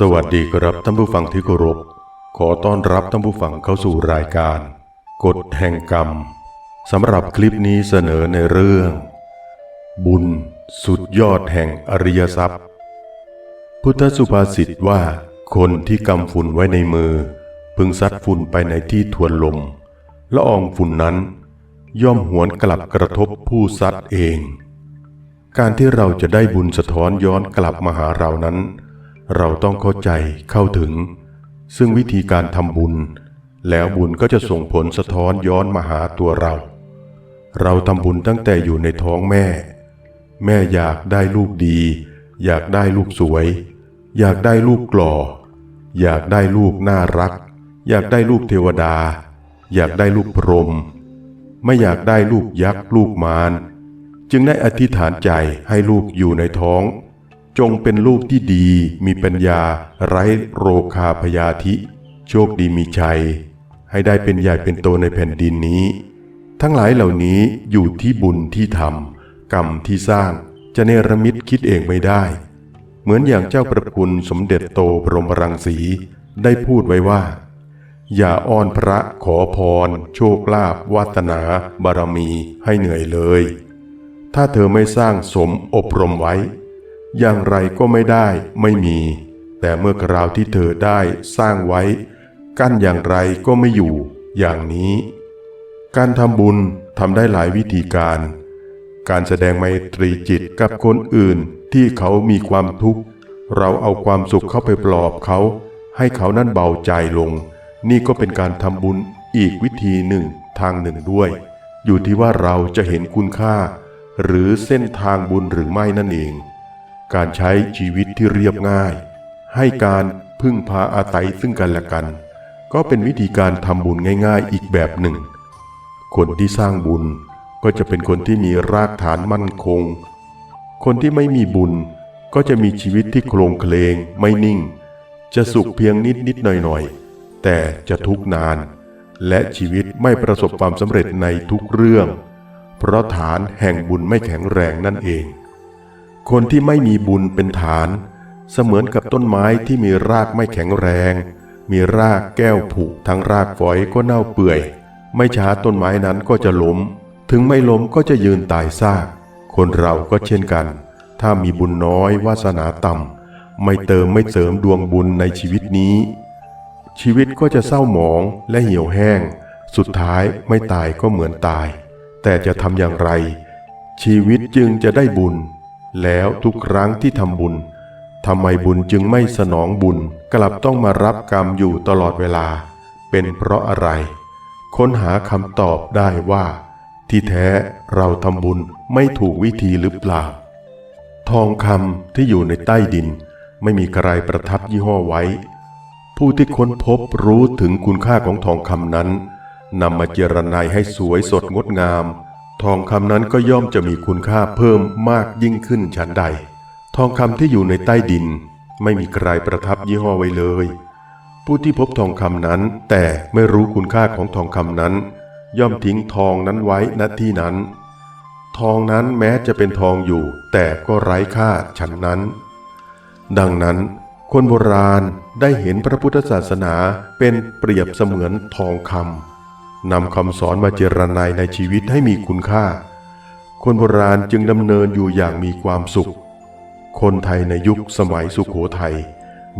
สวัสดีครับท่านผู้ฟังที่เคารพ ขอต้อนรับท่านผู้ฟังเข้าสู่รายการ กฎแห่งกรรมสำหรับคลิปนี้เสนอในเรื่อง บุญสุดยอดแห่งอริยทรัพย์ พุทธสุภาษิตว่า คนที่กำฝุ่นไว้ในมือ พึงซัดฝุ่นไปในที่ทวนลมละอองฝุ่นนั้น ย่อมหวนกลับกระทบผู้ซัดเอง การที่เราจะได้บุญสะท้อนย้อนกลับมาหาเรานั้น เราต้องเข้าใจเข้าถึง ซึ่งวิธีการทำบุญ แล้วบุญก็จะส่งผลสะท้อนย้อนมาหาตัวเรา เราทำบุญตั้งแต่อยู่ในท้องแม่ แม่อยากได้ลูกดี อยากได้ลูกสวย อยากได้ลูกกล่อ อยากได้ลูกน่ารัก อยากได้ลูกเทวดา อยากได้ลูกพรหมไม่อยากได้ลูกยักษ์ลูกมารจึงได้อธิษฐานใจให้ลูกอยู่ในท้อง จงเป็นลูกที่ดีมีปัญญา ไร้โรคาพยาธิ โชคดีมีชัย ให้ได้เป็นใหญ่เป็นโตในแผ่นดินนี้ ทั้งหลายเหล่านี้อยู่ที่บุญที่ทำกรรมที่สร้างจะเนรมิตคิดเองไม่ได้ เหมือนอย่างเจ้าประคุณสมเด็จโตบรมรังสีได้พูดไว้ว่า อย่าอ้อนพระขอพร โชคลาภวาสนา บารมีให้เหนื่อยเลย ถ้าเธอไม่สร้างสมอบรมไว้ อย่างไรก็ไม่ได้ไม่มี แต่เมื่อคราวที่เธอได้สร้างไว้ กั้นอย่างไรก็ไม่อยู่ อย่างนี้ การทำบุญทำได้หลายวิธีการ การแสดงไมตรีจิตกับคนอื่นที่เขามีความทุกข์ เราเอาความสุขเข้าไปปลอบเขา ให้เขานั่นเบาใจลง นี่ก็เป็นการทำบุญอีกวิธีหนึ่งทางหนึ่งด้วย อยู่ที่ว่าเราจะเห็นคุณค่า หรือเส้นทางบุญหรือไม่นั่นเอง การใช้ชีวิตที่เรียบง่าย ให้การพึ่งพาอาศัยซึ่งกันและกัน ก็เป็นวิธีการทำบุญง่าย ๆ อีกแบบหนึ่ง คนที่สร้างบุญก็จะเป็นคนที่มีรากฐานมั่นคง คนที่ไม่มีบุญก็จะมีชีวิตที่โครงเคลงไม่นิ่ง จะสุขเพียงนิดนิดหน่อยหน่อยๆแต่จะทุกข์นาน และชีวิตไม่ประสบความสำเร็จในทุกเรื่อง เพราะฐานแห่งบุญไม่แข็งแรงนั่นเอง คนที่ไม่มีบุญเป็นฐาน เสมือนกับต้นไม้ที่มีรากไม่แข็งแรง มีรากแก้วผุทั้งรากฝอยก็เน่าเปื่อย ไม่ช้าต้นไม้นั้นก็จะล้ม ถึงไม่ล้มก็จะยืนตายซาก คนเราก็เช่นกัน ถ้ามีบุญน้อยวาสนาต่ำไม่เติมไม่เสริมดวงบุญในชีวิตนี้ ชีวิตก็จะเศร้าหมองและเหี่ยวแห้ง สุดท้ายไม่ตายก็เหมือนตาย แต่จะทำอย่างไร ชีวิตจึงจะได้บุญ แล้วทุกครั้งที่ทำบุญทำไมบุญจึงไม่สนองบุญกลับต้องมารับกรรมอยู่ตลอดเวลา เป็นเพราะอะไร ค้นหาคำตอบได้ว่า ที่แท้เราทำบุญไม่ถูกวิธีหรือเปล่า ทองคำที่อยู่ในใต้ดิน ไม่มีใครประทับยี่ห้อไว้ ผู้ที่ค้นพบรู้ถึงคุณค่าของทองคำนั้นนำมาเจรนายให้สวยสดงดงาม ทองคำนั้นก็ย่อมจะมีคุณค่าเพิ่มมากยิ่งขึ้นฉันใด ทองคำที่อยู่ในใต้ดิน ไม่มีใครประทับยี่ห้อไว้เลย ผู้ที่พบทองคำนั้น แต่ไม่รู้คุณค่าของทองคำนั้น ย่อมทิ้งทองนั้นไว้ณที่นั้น ทองนั้นแม้จะเป็นทองอยู่ แต่ก็ไร้ค่าฉันนั้น ดังนั้น คนโบราณได้เห็นพระพุทธศาสนาเป็นเปรียบเสมือนทองคำ นำคำสอนมาเจรนายในชีวิตให้มีคุณค่า คนโบราณจึงดำเนินอยู่อย่างมีความสุข คนไทยในยุคสมัยสุขโขทัย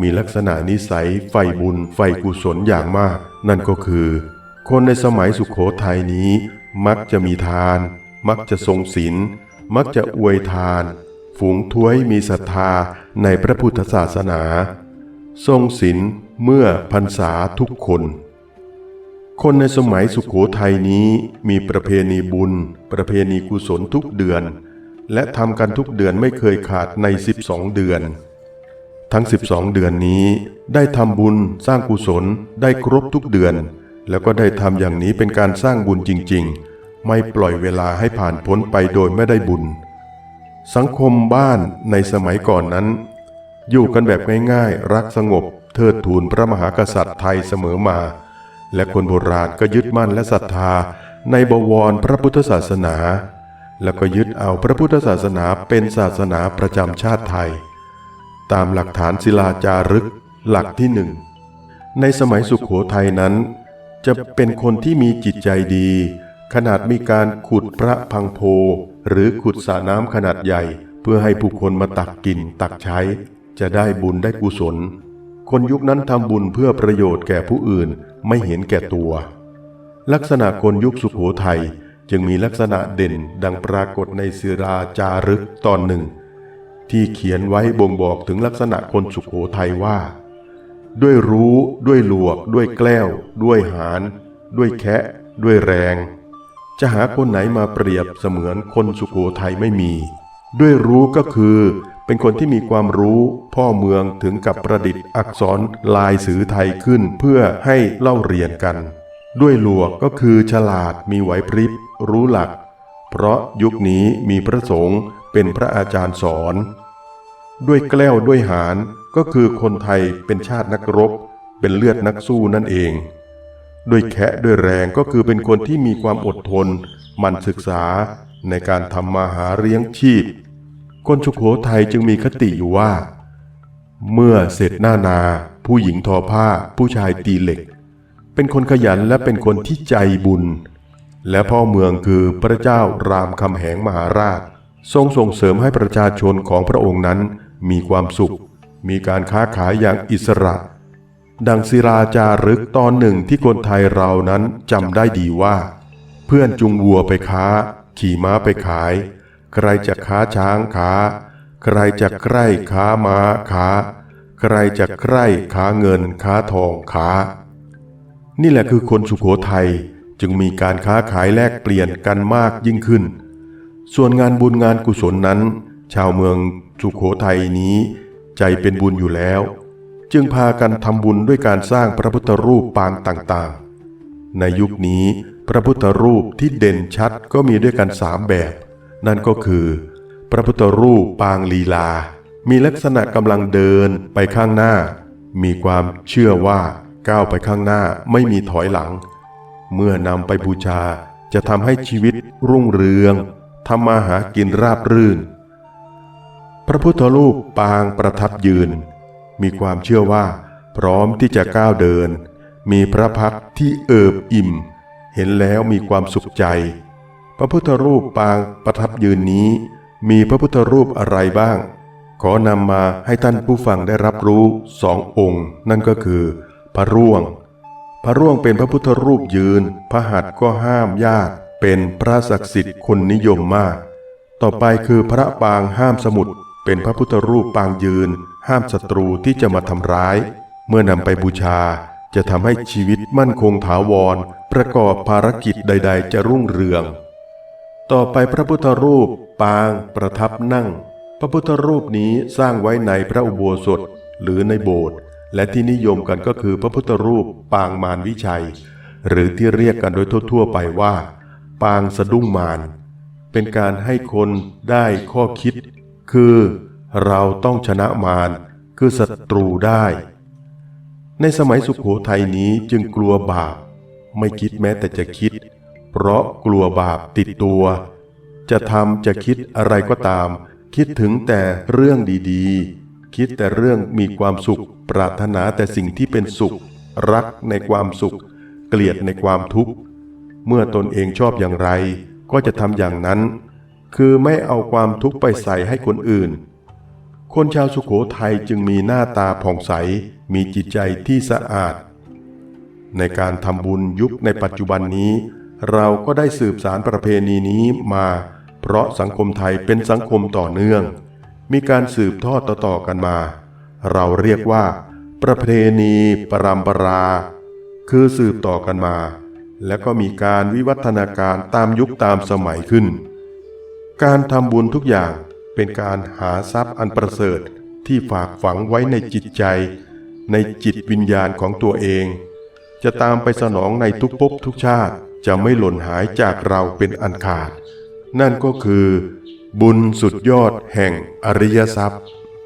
มีลักษณะนิสัยใฝ่บุญใฝ่กุศลอย่างมาก นั่นก็คือ คนในสมัยสุขโขทัยนี้ มักจะมีทาน มักจะทรงศีลมักจะอวยทาน ฝูงท้วยมีศรัทธาในพระพุทธศาสนา ทรงศีลเมื่อพรรษาทุกคน คนในสมัยสุขโขทัยนี้มีประเพณีบุญ ประเพณีกุศลทุกเดือน และทำกันทุกเดือนไม่เคยขาดใน 12 เดือน ทั้ง 12 เดือนนี้ได้ทำบุญสร้างกุศลได้ครบทุกเดือน แล้วก็ได้ทำอย่างนี้เป็นการสร้างบุญจริง ๆ ไม่ปล่อยเวลาให้ผ่านพ้นไปโดยไม่ได้บุญ สังคมบ้านในสมัยก่อนนั้น อยู่กันแบบง่ายๆ รักสงบ เทิดทูนพระมหากษัตริย์ไทยเสมอมา และคนโบราณก็ยึดมั่นและศรัทธาในบวรพระพุทธศาสนา แล้วก็ยึดเอาพระพุทธศาสนาเป็นศาสนาประจำชาติไทย ตามหลักฐานศิลาจารึกหลักที่หนึ่งในสมัยสุขโขทัยนั้น จะเป็นคนที่มีจิตใจดี ขนาดมีการขุดพระพังโพ หรือขุดสระน้ำขนาดใหญ่ เพื่อให้ผู้คนมาตักกินตักใช้ จะได้บุญได้กุศล คนยุคนั้นทำบุญเพื่อประโยชน์แก่ผู้อื่น ไม่เห็นแก่ตัว ลักษณะคนยุคสุขโขทัยจึงมีลักษณะเด่นดังปรากฏในศิราจารึกตอนหนึ่ง ที่เขียนไว้บ่งบอกถึงลักษณะคนสุขโขทัยว่า ด้วยรู้ด้วยหลวก ด้วยแกล้ว ด้วยหารด้วยแคะด้วยแรง จะหาคนไหนมาเปรียบเสมือนคนสุขโขทัยไม่มี ด้วยรู้ก็คือเป็นคนที่มีความรู้พ่อเมืองถึงกับประดิษฐ์อักษรลายสือไทยขึ้นเพื่อให้เล่าเรียนกัน ด้วยหลวกก็คือฉลาดมีไหวพริบ รู้หลัก เพราะยุคนี้มีพระสงฆ์เป็นพระอาจารย์สอน ด้วยแกล้วด้วยหารก็คือคนไทยเป็นชาตินักรบ เป็นเลือดนักสู้นั่นเอง ด้วยแคะด้วยแรงก็คือเป็นคนที่มีความอดทน มันศึกษาในการทำมาหาเลี้ยงชีพคนสุโขทัยจึงมีคติอยู่ว่า เมื่อเสร็จหน้านา ผู้หญิงทอผ้า ผู้ชายตีเหล็ก เป็นคนขยันและเป็นคนที่ใจบุญ และพ่อเมืองคือพระเจ้ารามคำแหงมหาราช ทรงส่งเสริมให้ประชาชนของพระองค์นั้นมีความสุข มีการค้าขายอย่างอิสระ ดังศิราจารึกตอนหนึ่งที่คนไทยเรานั้นจำได้ดีว่า เพื่อนจุงวัวไปค้า ขี่ม้าไปขาย ใครจะค้าช้างค้า ใครจะใคร่ค้าม้าค้า ใครจะใคร่ค้าเงินค้าทองค้า นี่แหละคือคนสุโขทัยจึงมีการค้าขายแลกเปลี่ยนกันมากยิ่งขึ้น ส่วนงานบุญงานกุศลนั้น ชาวเมืองสุโขทัยนี้ ใจเป็นบุญอยู่แล้ว จึงพากันทำบุญด้วยการสร้างพระพุทธรูปปางต่างๆ ในยุคนี้ พระพุทธรูปที่เด่นชัดก็มีด้วยกันสามแบบ นั่นก็คือ พระพุทธรูปปางลีลา มีลักษณะกำลังเดินไปข้างหน้า มีความเชื่อว่าก้าวไปข้างหน้าไม่มีถอยหลัง เมื่อนำไปบูชาจะทำให้ชีวิตรุ่งเรืองทำมาหากินราบรื่น พระพุทธรูปปางประทับยืน มีความเชื่อว่า พร้อมที่จะก้าวเดิน มีพระพักที่เอิบอิ่ม เห็นแล้วมีความสุขใจ พระพุทธรูปปางประทับยืนนี้ มีพระพุทธรูปอะไรบ้าง ขอนำมาให้ท่านผู้ฟังได้รับรู้สององค์ นั่นก็คือ พระร่วง พระร่วงเป็นพระพุทธรูปยืน พระหัตถ์ก็ห้ามยากเป็นพระศักดิ์สิทธิ์คนนิยมมาก ต่อไปคือพระปางห้ามสมุทรเป็นพระพุทธรูปปางยืน ห้ามศัตรูที่จะมาทำร้าย เมื่อนำไปบูชาจะทำให้ชีวิตมั่นคงถาวร ประกอบภารกิจใด ๆ จะรุ่งเรือง ต่อไปพระพุทธรูปปางประทับนั่ง พระพุทธรูปนี้สร้างไว้ในพระอุโบสถหรือในโบสถ์และที่นิยมกันก็คือพระพุทธรูปปางมารวิชัย หรือที่เรียกกันโดยทั่วๆไปว่า ปางสะดุ้งมารเป็นการให้คนได้ข้อคิด คือเราต้องชนะมารคือศัตรูได้ ในสมัยสุขโขทัยนี้จึงกลัวบาป ไม่คิดแม้แต่จะคิด เพราะกลัวบาปติดตัว จะทำจะคิดอะไรก็ตาม คิดถึงแต่เรื่องดีๆ คิดแต่เรื่องมีความสุข ปรารถนาแต่สิ่งที่เป็นสุข รักในความสุข เกลียดในความทุกข์ เมื่อตนเองชอบอย่างไร ก็จะทำอย่างนั้น คือไม่เอาความทุกข์ไปใส่ให้คนอื่นคนชาวสุโขทัยจึงมีหน้าตาผ่องใส มีจิตใจที่สะอาด ในการทำบุญยุคในปัจจุบันนี้ เราก็ได้สืบสารประเพณีนี้มา เพราะสังคมไทยเป็นสังคมต่อเนื่อง มีการสืบทอดต่อๆกันมา เราเรียกว่า ประเพณีปรำปรา คือสืบต่อกันมา และก็มีการวิวัฒนาการตามยุคตามสมัยขึ้น การทำบุญทุกอย่างเป็นการหาทรัพย์อันประเสริฐที่ฝากฝังไว้ในจิตใจ ในจิตวิญญาณของตัวเอง จะตามไปสนองในทุกภพทุกชาติจะไม่หล่นหายจากเราเป็นอันขาด นั่นก็คือ บุญสุดยอดแห่งอริยทรัพย์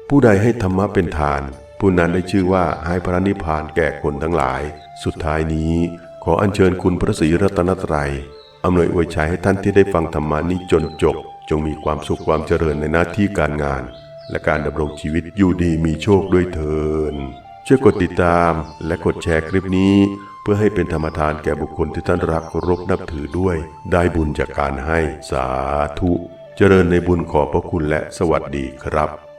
ผู้ใดให้ธรรมะเป็นทาน ผู้นั้นได้ชื่อว่าให้พระนิพพานแก่คนทั้งหลาย สุดท้ายนี้ขออัญเชิญคุณพระศรีรัตนตรัยอำนวยอวยชัยให้ท่านที่ได้ฟังธรรมานี้จนจบ จงมีความสุขความเจริญในหน้าที่การงาน และการดำรงชีวิตอยู่ดีมีโชคด้วยเถิน ช่วยกดติดตามและกดแชร์คลิปนี้ เพื่อให้เป็นธรรมทานแก่บุคคลที่ท่านรักรบนับถือด้วย ได้บุญจากการให้สาธุ เจริญในบุญขอบพระคุณและสวัสดีครับ